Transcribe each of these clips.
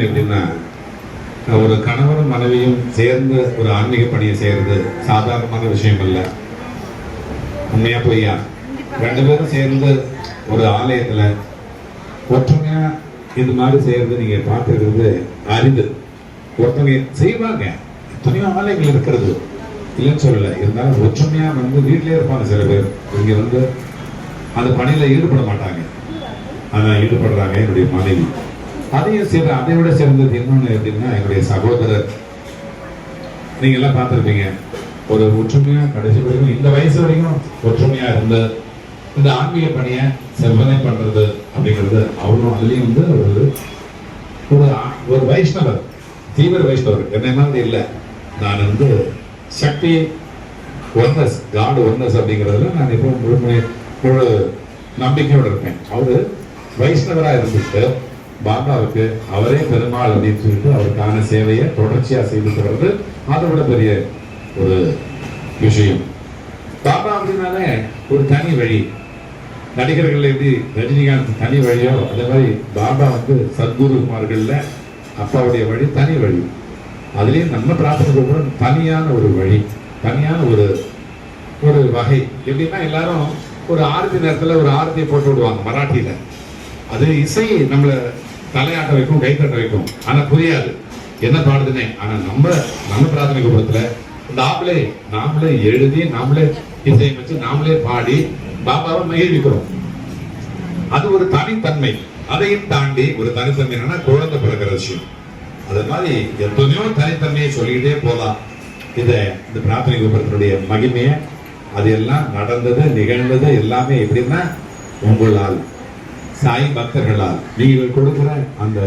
சொல்லுவேன் எப்படின்னா ஒரு கணவரும் மனைவியும் சேர்ந்து ஒரு ஆன்மீக பணியை செய்கிறது சாதாரணமான விஷயம் இல்லை உண்மையா பொய்யா? ரெண்டு பேரும் சேர்ந்து ஒரு ஆலயத்துல ஒற்றுமையா இது மாதிரி செய்யறது நீங்க பார்த்துருக்கிறது அரிது. ஒருத்தவங்க செய்வாங்க. எத்தனையோ ஆலயங்கள் இருக்கிறது. இல்லைன்னு சொல்லல. இருந்தாலும் ஒற்றுமையா வந்து வீட்டிலே இருப்பாங்க சில பேர். இங்க வந்து அந்த பணியில ஈடுபட மாட்டாங்க. ஆனா ஈடுபடுறாங்க என்னுடைய மனைவி. அதையும் சேர்ந்து அதை விட சிறந்தது இன்னொன்னு எப்படின்னா என்னுடைய சகோதரர். நீங்க எல்லாம் பார்த்துருப்பீங்க ஒரு ஒற்றுமையா கடைசி வரைக்கும் இந்த வயசு வரைக்கும் ஒற்றுமையா இருந்து இந்த ஆன்மீக பணியை செவ்வனை பண்றது அப்படிங்கிறது அவரும் அதுலயும் வந்து ஒரு ஒரு ஆ- ஒரு வைஷ்ணவர் தீவிர வைஷ்ணவர். என்ன மாதிரி இல்லை. நான் வந்து சக்தி ஒன்னஸ் காடு ஒன்னஸ் அப்படிங்கிறதுல நான் இப்போ முழுமை முழு நம்பிக்கையோடு இருப்பேன். அவரு வைஷ்ணவராக இருந்துட்டு பாபாவுக்கு அவரே பெருமாள் அப்படின்னு சொல்லிட்டு அவருக்கான சேவையை தொடர்ச்சியாக செய்து தொடர்ந்து அதை விட பெரிய ஒரு விஷயம். பாபா அப்படின்னாலே ஒரு தனி வழி. நடிகர்கள் எப்படி ரஜினிகாந்த் தனி வழியோ அதே மாதிரி பாபா வந்து சத்குருமார்களில் அப்பாவுடைய வழி தனி வழி. அதுலேயும் நம்ம பிரார்த்தனை கூட தனியான ஒரு வழி தனியான ஒரு ஒரு வகை. எப்படின்னா எல்லாரும் ஒரு ஆரத்தி நேரத்தில் ஒரு ஆரத்தியை போட்டு விடுவாங்க மராட்டியில். அது இசை நம்மளை தலையாட்ட வைக்கும் கை தட்ட வைக்கும். ஆனால் புரியாது. என்ன பாடுதுன்னே. ஆனால் நம்ம நம்ம பிரார்த்தனை கூடத்தில் நாமளே நாமளே எழுதி நாமளே இசையமைச்சு நாமளே பாடி பாபாவை மகிழ்விக்கிறோம். அது ஒரு தனித்தன்மை. அதையும் தாண்டி ஒரு தனித்தன்மை என்னன்னா குழந்தை பிறக்கிற விஷயம். அது மாதிரி எத்தனையோ தனித்தன்மையை சொல்லிக்கிட்டே போகலாம் இந்த இந்த பிரார்த்தனை கோபுரத்தினுடைய மகிமையை அது எல்லாம் நடந்தது நிகழ்ந்தது எல்லாமே எப்படின்னா உங்களால். சாய் பக்தர்களால் நீங்கள் கொடுக்கிற அந்த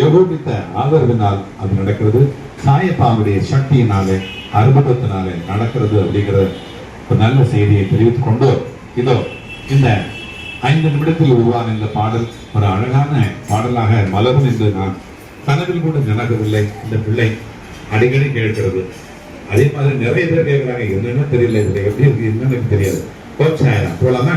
ஏகோபித்த ஆதரவினால் அது நடக்கிறது. சாயப்பாவுடைய சக்தியினாலே அற்புதத்தினாலே நடக்கிறது அப்படிங்கிற ஒரு நல்ல செய்தியை தெரிவித்துக் கொண்டு இதோ இந்த ஐந்து நிமிடத்தில் உருவான இந்த பாடல் ஒரு அழகான பாடலாக மலரும் என்று நான் கனவில் கூட நினைக்கவில்லை. இந்த பிள்ளை அடிக்கடி கேட்கிறது. அதே மாதிரி நிறைய பேர் கேட்கிறாங்க என்னன்னு தெரியல இதில் எப்படி இருக்கு என்னன்னு எனக்கு தெரியாது. கோச்சாயிரம் போலாமா?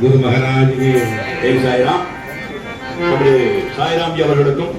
குரு சத்குரு மகாராஜ் சாய்ராம்? அப்படி சாய்ராம்ஜி அவர்களுக்கும்